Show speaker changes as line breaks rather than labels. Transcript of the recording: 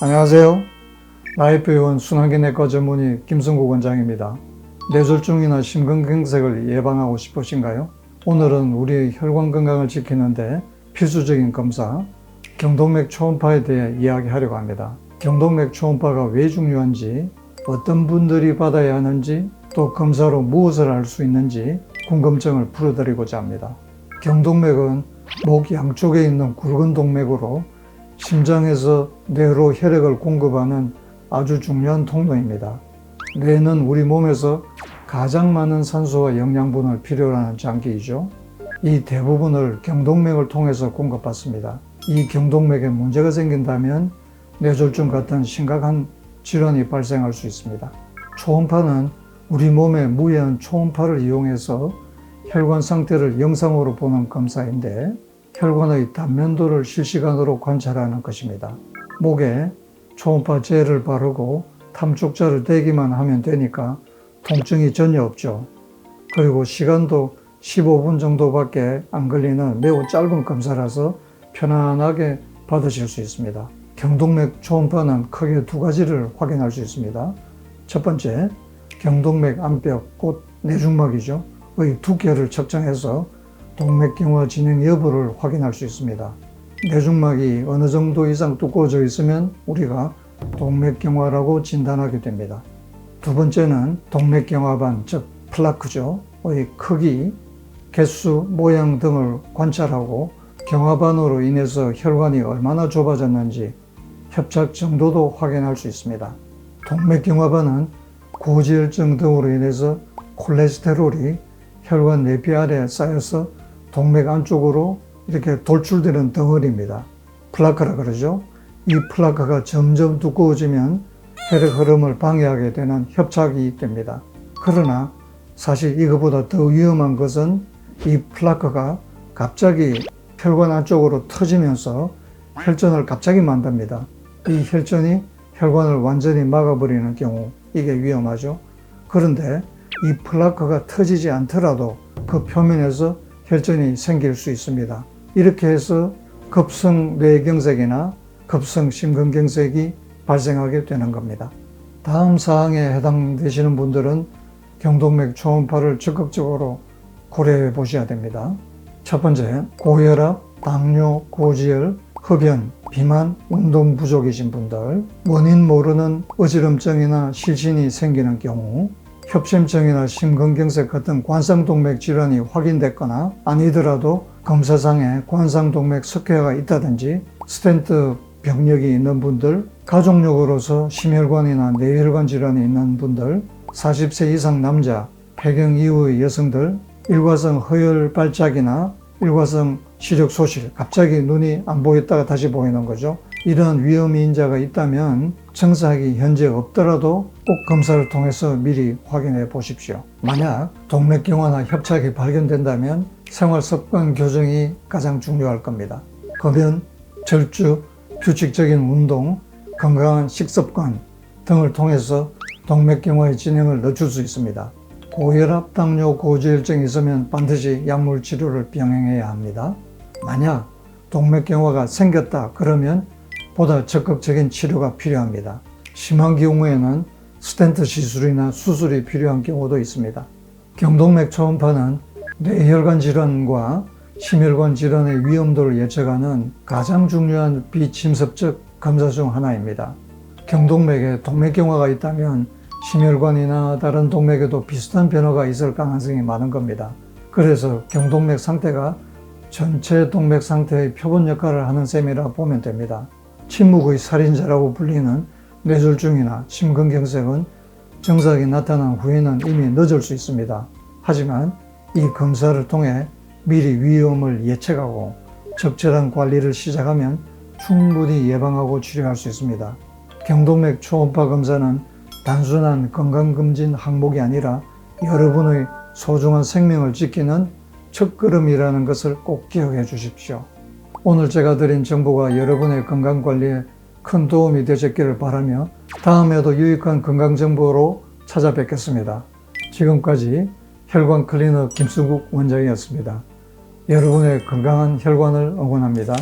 안녕하세요. 라이프의원 순환기내과 전문의 김성국 원장입니다. 뇌졸중이나 심근경색을 예방하고 싶으신가요? 오늘은 우리의 혈관 건강을 지키는데 필수적인 검사, 경동맥 초음파에 대해 이야기하려고 합니다. 경동맥 초음파가 왜 중요한지, 어떤 분들이 받아야 하는지, 또 검사로 무엇을 알 수 있는지 궁금증을 풀어드리고자 합니다. 경동맥은 목 양쪽에 있는 굵은 동맥으로 심장에서 뇌로 혈액을 공급하는 아주 중요한 통로입니다. 뇌는 우리 몸에서 가장 많은 산소와 영양분을 필요로 하는 장기이죠. 이 대부분을 경동맥을 통해서 공급받습니다. 이 경동맥에 문제가 생긴다면 뇌졸중 같은 심각한 질환이 발생할 수 있습니다. 초음파는 우리 몸의 무해한 초음파를 이용해서 혈관 상태를 영상으로 보는 검사인데 혈관의 단면도를 실시간으로 관찰하는 것입니다. 목에 초음파 젤을 바르고 탐촉자를 대기만 하면 되니까 통증이 전혀 없죠. 그리고 시간도 15분 정도밖에 안 걸리는 매우 짧은 검사라서 편안하게 받으실 수 있습니다. 경동맥 초음파는 크게 두 가지를 확인할 수 있습니다. 첫 번째, 경동맥 안벽, 곧 내중막이죠. 의 두께를 측정해서 동맥경화 진행 여부를 확인할 수 있습니다. 내중막이 어느 정도 이상 두꺼워져 있으면 우리가 동맥경화라고 진단하게 됩니다. 두 번째는 동맥경화반, 즉 플라크죠. 의 크기, 개수, 모양 등을 관찰하고 경화반으로 인해서 혈관이 얼마나 좁아졌는지 협착 정도도 확인할 수 있습니다. 동맥경화반은 고지혈증 등으로 인해서 콜레스테롤이 혈관 내피 아래에 쌓여서 동맥 안쪽으로 이렇게 돌출되는 덩어리입니다. 플라크라 그러죠. 이 플라크가 점점 두꺼워지면 혈액 흐름을 방해하게 되는 협착이 됩니다. 그러나 사실 이것보다 더 위험한 것은 이 플라크가 갑자기 혈관 안쪽으로 터지면서 혈전을 갑자기 만듭니다. 이 혈전이 혈관을 완전히 막아버리는 경우 이게 위험하죠. 그런데 이 플라크가 터지지 않더라도 그 표면에서 혈전이 생길 수 있습니다. 이렇게 해서 급성 뇌경색이나 급성 심근경색이 발생하게 되는 겁니다. 다음 사항에 해당되시는 분들은 경동맥 초음파를 적극적으로 고려해 보셔야 됩니다. 첫 번째, 고혈압, 당뇨, 고지혈, 흡연, 비만, 운동 부족이신 분들, 원인 모르는 어지럼증이나 실신이 생기는 경우, 협심증이나 심근경색 같은 관상동맥 질환이 확인됐거나 아니더라도 검사상에 관상동맥 석회가 있다든지 스텐트 병력이 있는 분들, 가족력으로서 심혈관이나 뇌혈관 질환이 있는 분들, 40세 이상 남자, 폐경 이후의 여성들, 일과성 허혈 발작이나 일과성 시력 소실, 갑자기 눈이 안 보였다가 다시 보이는 거죠. 이런 위험 인자가 있다면 증상이 현재 없더라도 꼭 검사를 통해서 미리 확인해 보십시오. 만약 동맥경화나 협착이 발견된다면 생활 습관 교정이 가장 중요할 겁니다. 검연, 절주, 규칙적인 운동, 건강한 식습관 등을 통해서 동맥경화의 진행을 늦출 수 있습니다. 고혈압, 당뇨, 고지혈증이 있으면 반드시 약물 치료를 병행해야 합니다. 만약 동맥경화가 생겼다 그러면 보다 적극적인 치료가 필요합니다. 심한 경우에는 스텐트 시술이나 수술이 필요한 경우도 있습니다. 경동맥 초음파는 뇌혈관 질환과 심혈관 질환의 위험도를 예측하는 가장 중요한 비침습적 검사 중 하나입니다. 경동맥에 동맥경화가 있다면 심혈관이나 다른 동맥에도 비슷한 변화가 있을 가능성이 많은 겁니다. 그래서 경동맥 상태가 전체 동맥 상태의 표본 역할을 하는 셈이라 보면 됩니다. 침묵의 살인자라고 불리는 뇌졸중이나 심근경색은 증상이 나타난 후에는 이미 늦을 수 있습니다. 하지만 이 검사를 통해 미리 위험을 예측하고 적절한 관리를 시작하면 충분히 예방하고 치료할 수 있습니다. 경동맥 초음파 검사는 단순한 건강검진 항목이 아니라 여러분의 소중한 생명을 지키는 첫걸음이라는 것을 꼭 기억해 주십시오. 오늘 제가 드린 정보가 여러분의 건강 관리에 큰 도움이 되셨기를 바라며 다음에도 유익한 건강 정보로 찾아뵙겠습니다. 지금까지 혈관 클리너 김수국 원장이었습니다. 여러분의 건강한 혈관을 응원합니다.